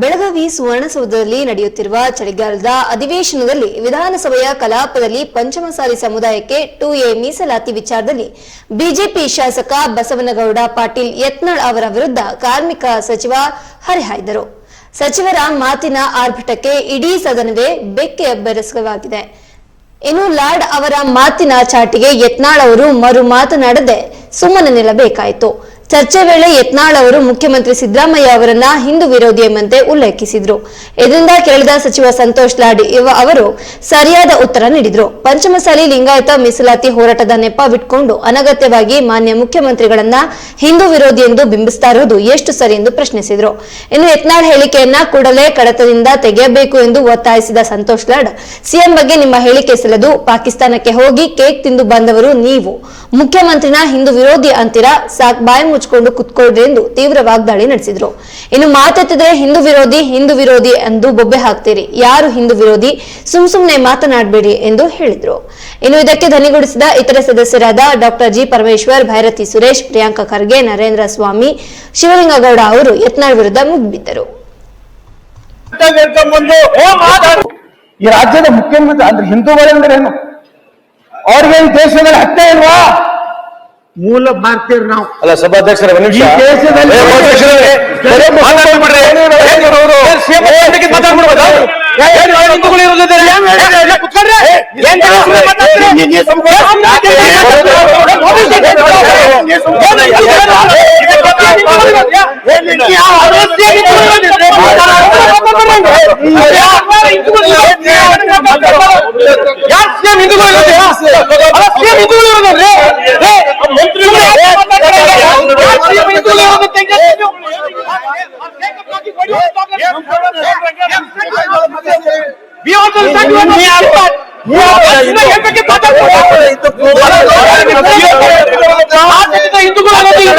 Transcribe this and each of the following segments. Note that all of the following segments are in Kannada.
ಬೆಳಗಾವಿ ಸುವರ್ಣಸೌಧದಲ್ಲಿ ನಡೆಯುತ್ತಿರುವ ಚಳಿಗಾಲದ ಅಧಿವೇಶನದಲ್ಲಿ ವಿಧಾನಸಭೆಯ ಕಲಾಪದಲ್ಲಿ ಪಂಚಮಸಾಲಿ ಸಮುದಾಯಕ್ಕೆ ಟು ಎ ಮೀಸಲಾತಿ ವಿಚಾರದಲ್ಲಿ ಬಿಜೆಪಿ ಶಾಸಕ ಬಸವನಗೌಡ ಪಾಟೀಲ್ ಯತ್ನಾಳ್ ಅವರ ವಿರುದ್ಧ ಕಾರ್ಮಿಕ ಸಚಿವ ಹರಿಹಾಯ್ದರು. ಸಚಿವರ ಮಾತಿನ ಆರ್ಭಟಕ್ಕೆ ಇಡೀ ಸದನವೇ ಬೆಕ್ಕೆ ಬೆರೆಸವಾಗಿದೆ ಇನ್ನು ಲಾರ್ಡ್ ಅವರ ಮಾತಿನ ಚಾಟಿಗೆ ಯತ್ನಾಳ್ ಅವರು ಮರು ಮಾತನಾಡದೆ ಸುಮ್ಮನೆ ನಿಲ್ಲಬೇಕಾಯಿತು. ಚರ್ಚೆ ವೇಳೆ ಯತ್ನಾಳ್ ಅವರು ಮುಖ್ಯಮಂತ್ರಿ ಸಿದ್ದರಾಮಯ್ಯ ಅವರನ್ನ ಹಿಂದೂ ವಿರೋಧಿ ಎಂಬಂತೆ ಉಲ್ಲೇಖಿಸಿದ್ರು. ಇದರಿಂದ ಕೇಳಿದ ಸಚಿವ ಸಂತೋಷ್ ಲಾಡ್ ಅವರು ಸರಿಯಾದ ಉತ್ತರ ನೀಡಿದ್ರು. ಪಂಚಮಸಾಲಿ ಲಿಂಗಾಯತ ಮೀಸಲಾತಿ ಹೋರಾಟದ ನೆಪ ಬಿಟ್ಕೊಂಡು ಅನಗತ್ಯವಾಗಿ ಮಾನ್ಯ ಮುಖ್ಯಮಂತ್ರಿಗಳನ್ನ ಹಿಂದೂ ವಿರೋಧಿ ಎಂದು ಬಿಂಬಿಸ್ತಾ ಇರೋದು ಎಷ್ಟು ಸರಿ ಎಂದು ಪ್ರಶ್ನಿಸಿದ್ರು. ಇನ್ನು ಯತ್ನಾಳ್ ಹೇಳಿಕೆಯನ್ನ ಕೂಡಲೇ ಕಡತದಿಂದ ತೆಗೆಯಬೇಕು ಎಂದು ಒತ್ತಾಯಿಸಿದ ಸಂತೋಷ್ ಲಾಡ್, ಸಿಎಂ ಬಗ್ಗೆ ನಿಮ್ಮ ಹೇಳಿಕೆ ಸಲ್ಲದು ಪಾಕಿಸ್ತಾನಕ್ಕೆ ಹೋಗಿ ಕೇಕ್ ತಿಂದು ಬಂದವರು ನೀವು. ಮುಖ್ಯಮಂತ್ರಿನ ಹಿಂದೂ ವಿರೋಧಿ ಅಂತೀರಾ? ಸಾಕ್ ಬಾಯಿ ಮುಚ್ಕೊಂಡು ಕುತ್ಕೊಳ್ರಿ ಎಂದು ತೀವ್ರ ವಾಗ್ದಾಳಿ ನಡೆಸಿದ್ರು. ಇನ್ನು ಮಾತೆತ್ತಿದ್ರೆ ಹಿಂದೂ ವಿರೋಧಿ ಹಿಂದೂ ವಿರೋಧಿ ಎಂದು ಬೊಬ್ಬೆ ಹಾಕ್ತೀರಿ. ಯಾರು ಹಿಂದೂ ವಿರೋಧಿ? ಸುಮ್ ಸುಮ್ನೆ ಮಾತನಾಡಬೇಡಿ ಎಂದು ಹೇಳಿದ್ರು. ಇನ್ನು ಇದಕ್ಕೆ ಧನಿಗೂಡಿಸಿದ ಇತರೆ ಸದಸ್ಯರಾದ ಡಾಕ್ಟರ್ ಜಿ ಪರಮೇಶ್ವರ್, ಭೈರತಿ ಸುರೇಶ್, ಪ್ರಿಯಾಂಕ ಖರ್ಗೆ, ನರೇಂದ್ರ ಸ್ವಾಮಿ, ಶಿವಲಿಂಗಗೌಡ ಅವರು ಯತ್ನಾಳ್ ವಿರುದ್ಧ ಮುಗಿಬಿದ್ದರು. ಬಂದು ಈ ರಾಜ್ಯದ ಮುಖ್ಯಮಂತ್ರಿ ಅಂದ್ರೆ ಹಿಂದೂಗಳಂದ್ರೆ ಏನು ಅವ್ರಿಗೆ ದೇಶದಲ್ಲಿ ಹತ್ತೆ ಇಲ್ವಾ? ಮೂಲ ಭಾರತೀಯರು ನಾವು ಅಲ್ಲ ಸಭಾಧ್ಯಕ್ಷರ ಈ ದೇಶದಲ್ಲಿ- ಸಭಾಧ್ಯಕ್ಷರೇ, ಬರೀ ಮಾತಾಡ್ಬಿಡ್ರಿ. ಏನ್ ಅವರು? CM ಅದಕ್ಕೆ ಮಾತಾಡ್ಬಿಡ್ಬೋದಾ? ಏನ್ ಅವ್ರು ಹಿಂದೂಗಳು ಇರೋದಿದೆ? ಏನ್ ಹೇಳಿದ್ರೆ? ಕುತ್ಕೊಳ್ರಿ. ಏನ್ ಜಾಸ್ತಿ ಮಾತಾಡ್ತೀರಿ? ಯಾರ್ CM ಹಿಂದೂಗಳು ಇರೋದು? ಅಲ್ಲ, CM ಹಿಂದೂಗಳು ಇರೋದಲ್ರಿ? ಏ, ಮಂತ್ರಿಗಳು ಯಾರ್ CM ಹಿಂದೂಗಳು ಇರೋದು ತೆಗ್ದು ನೀವು? We also start your part. ನೀವು ಅದನ್ನ ಹೇಳ್ಬೇಕಿತ್ತು ಮಾತಾಡ್ಬೋದು. ಆಚೆಯಿಂದ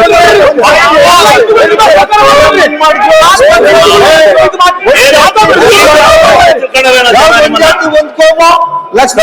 ಹಿಂದೂಗಳು ಹಿಂದೂಗಳು ಇರೋದು. ಒಂದು ಕೋಮ ಲಕ್ಷ